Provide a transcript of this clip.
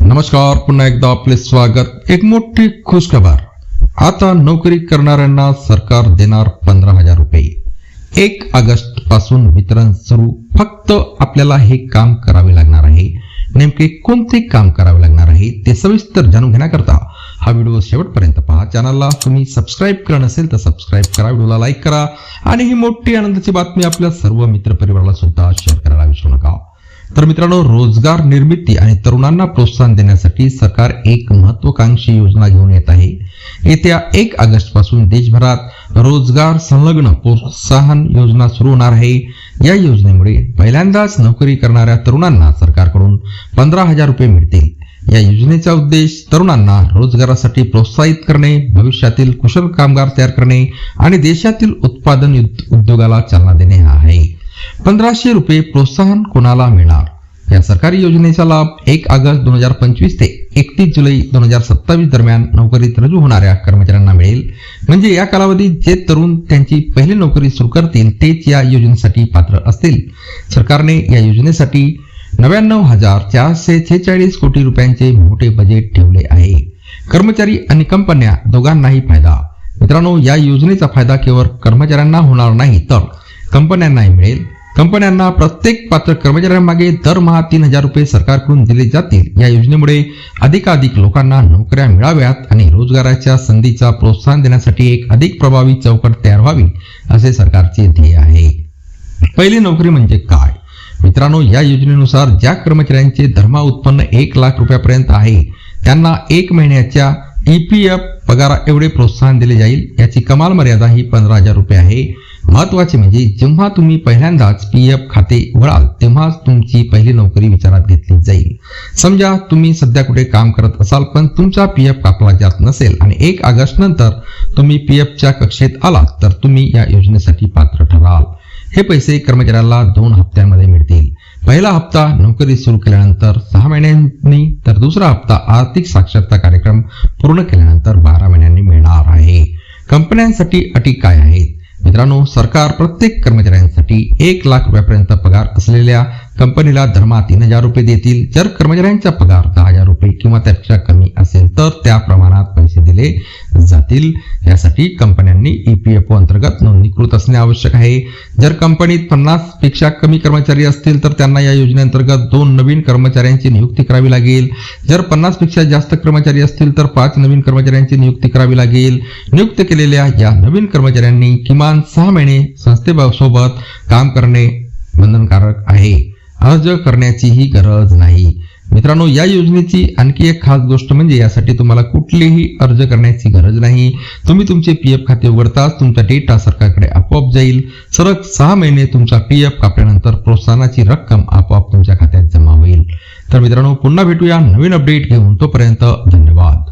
नमस्कार पुन्हा एकदा आपले स्वागत. एक मोठी खुशखबर. आता नोकरी करणाऱ्यांना सरकार देणार पंधरा हजार रुपये. एक ऑगस्टपासून वितरण सुरू. फक्त आपल्याला हे काम करावे लागणार आहे. नेमके कोणते काम करावे लागणार आहे ते सविस्तर जाणून घेण्याकरता हा व्हिडिओ शेवटपर्यंत पहा. चॅनलला तुम्ही सबस्क्राईब करा नसेल तर सबस्क्राईब करा व्हिडिओला लाईक करा. आणि ही मोठी आनंदाची बातमी आपल्या सर्व मित्रपरिवाराला सुद्धा शेअर करायला विसरू नका. तर मित्रांनो रोजगार निर्मिती आणि तरुणांना प्रोत्साहन देण्यासाठी सरकार एक महत्वाकांक्षी योजना घेऊन येत आहे. येत्या एक ऑगस्टपासून देशभरात रोजगार संलग्न प्रोत्साहन योजना सुरू होणार आहे. या योजनेमुळे पहिल्यांदाच नोकरी करणाऱ्या तरुणांना सरकारकडून पंधरा हजार रुपये मिळतील. या योजनेचा उद्देश तरुणांना रोजगारासाठी प्रोत्साहित करणे भविष्यातील कुशल कामगार तयार करणे आणि देशातील उत्पादन उद्योगाला चालना देणे हा आहे. पंधराशे रुपये प्रोत्साहन कोणाला मिळणार? या सरकारी योजनेचा लाभ एक ऑगस्ट दोन हजार पंचवीस ते एकतीस जुलै दोन हजार सत्तावीस दरम्यान नोकरीत रुजू होणाऱ्या कर्मचाऱ्यांना मिळेल. म्हणजे या कालावधीत जे तरुण त्यांची पहिली नोकरी सुरू करतील तेच या योजनेसाठी पात्र असतील. सरकारने या योजनेसाठी नव्याण्णव हजार चारशे छेचाळीस कोटी रुपयांचे मोठे बजेट ठेवले आहे. कर्मचारी आणि कंपन्या दोघांनाही फायदा. मित्रांनो या योजनेचा फायदा केवळ कर्मचाऱ्यांना होणार नाही तर कंपन्यांनाही मिळेल. कंपन्यांना प्रत्येक पात्र कर्मचाऱ्यांमागे दरमहा तीन हजार रुपये सरकारकडून दिले जातील. या योजनेमुळे अधिकाधिक लोकांना नोकऱ्या मिळाव्यात आणि रोजगाराच्या संधीचा प्रोत्साहन देण्यासाठी एक अधिक प्रभावी चौकट तयार व्हावी असे सरकारचे ध्येय आहे. पहिली नोकरी म्हणजे काय? मित्रांनो या योजनेनुसार ज्या कर्मचाऱ्यांचे धर्मा उत्पन्न एक लाख रुपयापर्यंत आहे त्यांना एक महिन्याच्या ईपीएफ पगारा एवढे प्रोत्साहन दिले जाईल. याची कमाल मर्यादा ही पंधरा हजार रुपये आहे. महत्त्वाचे म्हणजे जेव्हा तुम्ही पहिल्यांदाच पी एफ खाते उघडाल तेव्हाच तुमची पहिली नोकरी विचारात घेतली जाईल. समजा तुम्ही सध्या कुठे काम करत असाल पण तुमचा पी एफ कापला जात नसेल आणि एक ऑगस्ट नंतर तुम्ही पी एफच्या कक्षेत आलात तर तुम्ही या योजनेसाठी पात्र ठराल. हे पैसे कर्मचाऱ्याला दोन हप्त्यांमध्ये मिळतील. पहिला हप्ता नोकरी सुरू केल्यानंतर सहा महिन्यांनी तर दुसरा हप्ता आर्थिक साक्षरता कार्यक्रम पूर्ण केल्यानंतर बारा महिन्यांनी मिळणार आहे. कंपन्यांसाठी अटी काय आहेत? मित्रांनो सरकार प्रत्येक कर्मचाऱ्यांसाठी एक लाख रुपयापर्यंत पगार असलेल्या कंपनीला धर्मा तीन हजार रुपये देतील. जर कर्मचाऱ्यांचा पगार दहा हजार रुपये किंवा त्यापेक्षा कमी असेल तर त्या प्रमाणात पैसे दिले जातील. यासाठी कंपन्यांनी ईपीएफओ अंतर्गत नोंदणीकृत असणे आवश्यक आहे. जर कंपनीत पन्नासपेक्षा कमी कर्मचारी असतील तर त्यांना या योजनेअंतर्गत दोन नवीन कर्मचाऱ्यांची नियुक्ती करावी लागेल. जर पन्नासपेक्षा जास्त कर्मचारी असतील तर पाच नवीन कर्मचाऱ्यांची नियुक्ती करावी लागेल. नियुक्त केलेल्या या नवीन कर्मचाऱ्यांनी किमान सहा महिने संस्थेसोबत काम करणे बंधनकारक आहे. अर्ज करण्याचीही गरज नाही. मित्रांनो या योजनेची आणखी एक खास गोष्ट म्हणजे यासाठी तुम्हाला कुठलीही अर्ज करण्याची गरज नाही. तुम्ही तुमचे पी एफ खाते उघडताच तुमचा डेटा सरकारकडे आपोआप जाईल. सरक सहा महिने तुमचा पी एफ कापल्यानंतर प्रोत्साहनाची रक्कम आपोआप तुमच्या खात्यात जमा होईल. तर मित्रांनो पुन्हा भेटूया नवीन अपडेट घेऊन. तोपर्यंत धन्यवाद.